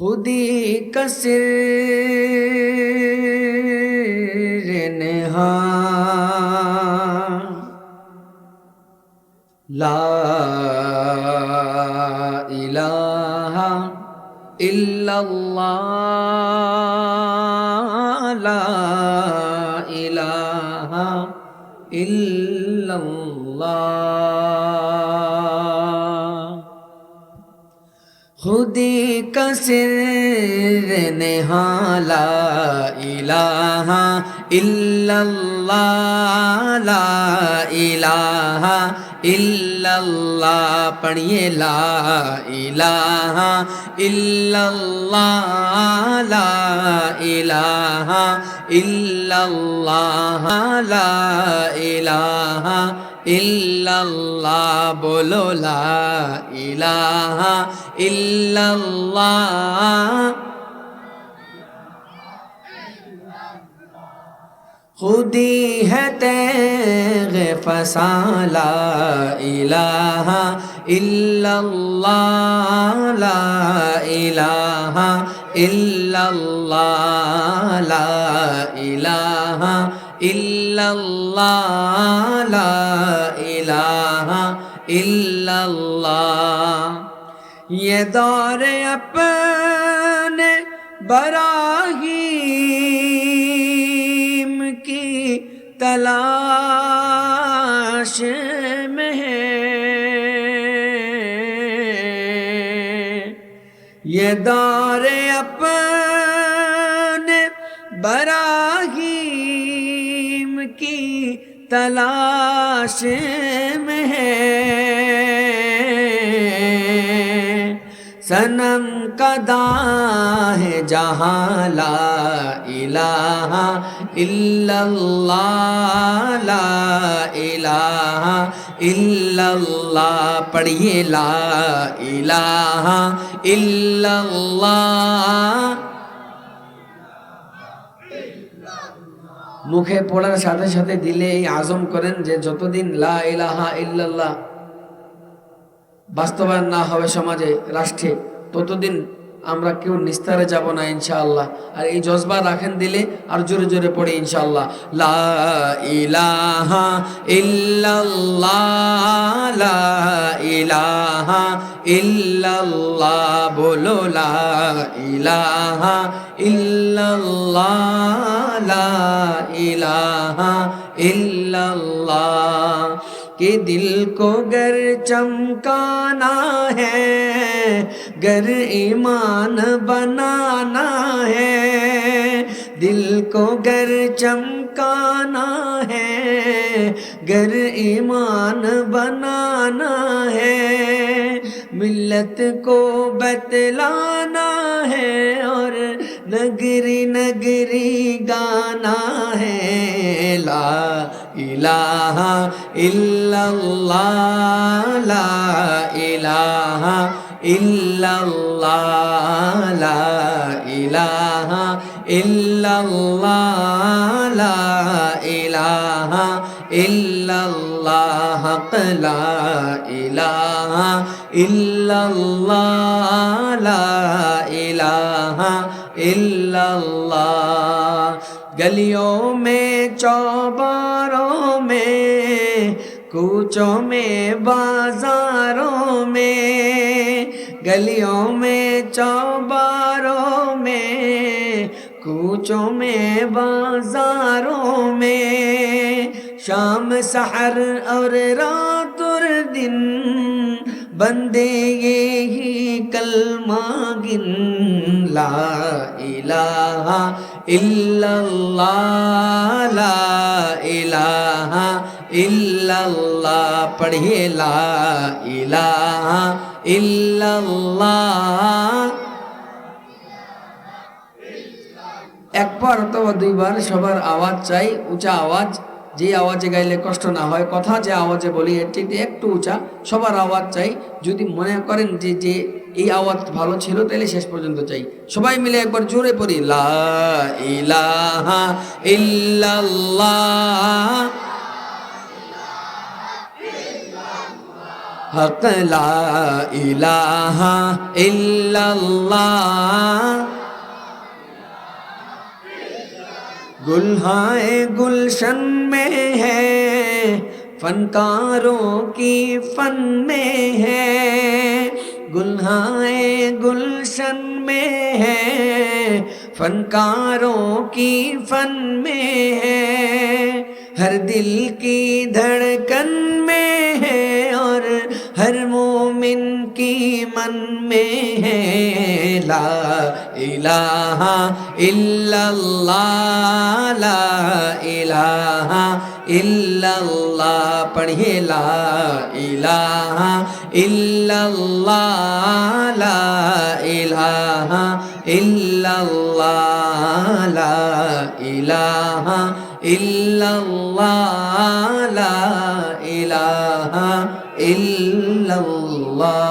खुदी कसिर नहा ला इलाहा इल्लल्लाह ला इलाहा इल्लल्लाह খুদি কসির নেহালা ইলাহা ইল্লাল্লাহ, লা ইলাহা ইল্লাল্লাহ, পড়িয়ে লা ইলাহা ইল্লাল্লাহ, লা ইলাহা ইল্লাল্লাহ إلا الله بولو لا إله إلا الله خودی ہے تیغ فسالا الہ الا اللہ لا الہ الا اللہ لا الہ الا اللہ لا الہ الا اللہ یہ دور اپنے براہیم کی تلاش میں ہے۔ یہ دور اپنے براہیم तलाश में है सनम कदा है जहाँ ला इलाहा इल्लल्लाह ला इलाहा इल्लल्लाह पढ़िए ला इलाहा इल्लल्लाह মুখে পড়ার সাথে সাথে দিলে এই আজম করেন যে যতদিন লা ইলাহা ইল্লাল্লাহ বাস্তবায়ন না হবে সমাজে, রাষ্ট্রে, ততদিন আমরা কেউ নিস্তারে যাব না ইনশাআল্লাহ। আর এই জজবা রাখেন দিলে আর জোরে জোরে পড়ে ইনশাআল্লাহ। লা ইলাহা ইল্লাল্লাহ। ইল্লাল্লাহ، বলো লা ইলাহা ইল্লাল্লাহ، লা ইলাহা اللہ کہ دل کو گر چمکانا ہے گر ایمان بنانا ہے। دل کو گر چمکانا ہے گر ایمان بنانا ہے۔ ملت کو بتلانا ہے اور نگری نگری گانا ہے لا الہ الا اللہ لا الہ الا اللہ لا الہ الا اللہ لا الہ الا اللہ حق لا إلا الله، لا اللہ گلیوں میں، چوباروں میں، کوچوں میں، بازاروں میں۔ گلیوں میں، چوباروں میں۔ کوچوں میں، بازاروں میں۔ شام، سحر اور رات दिन बंदे ये ही कलमा गिन ला इलाहा इल्लल्लाह ला इलाहा इल्लल्लाह पढ़िए ला इलाहा इल्लल्लाह একবার অথবা দুইবার সবার আওয়াজ চাই উঁচা আওয়াজ যে আওয়াজে গাইলে কষ্ট না হয়, কথা যে আওয়াজে বলি চাইতে একটু উঁচা। সবার আওয়াজ চাই। যদি মনে করেন যে যে এই আওয়াজ ভালো ছিল, তাহলে শেষ পর্যন্ত চাই। সবাই মিলে একবার জোরে পড়ি, লা ইলাহা হক লা ইলাহা ইল্লাল্লাহ। گلہائے گلشن میں ہے، فنکاروں کی فن میں ہے۔ گلہائے گلشن میں ہے، فنکاروں کی فن میں ہے۔ ہر دل کی دھڑکن میں ہے اور ہر مومن کی من میں ہے لا الہ الا اللہ لا الہ الا اللہ پڑھیے لا الہ الا اللہ لا الہ الا اللہ لا الہ الا اللہ لا الہ الا love.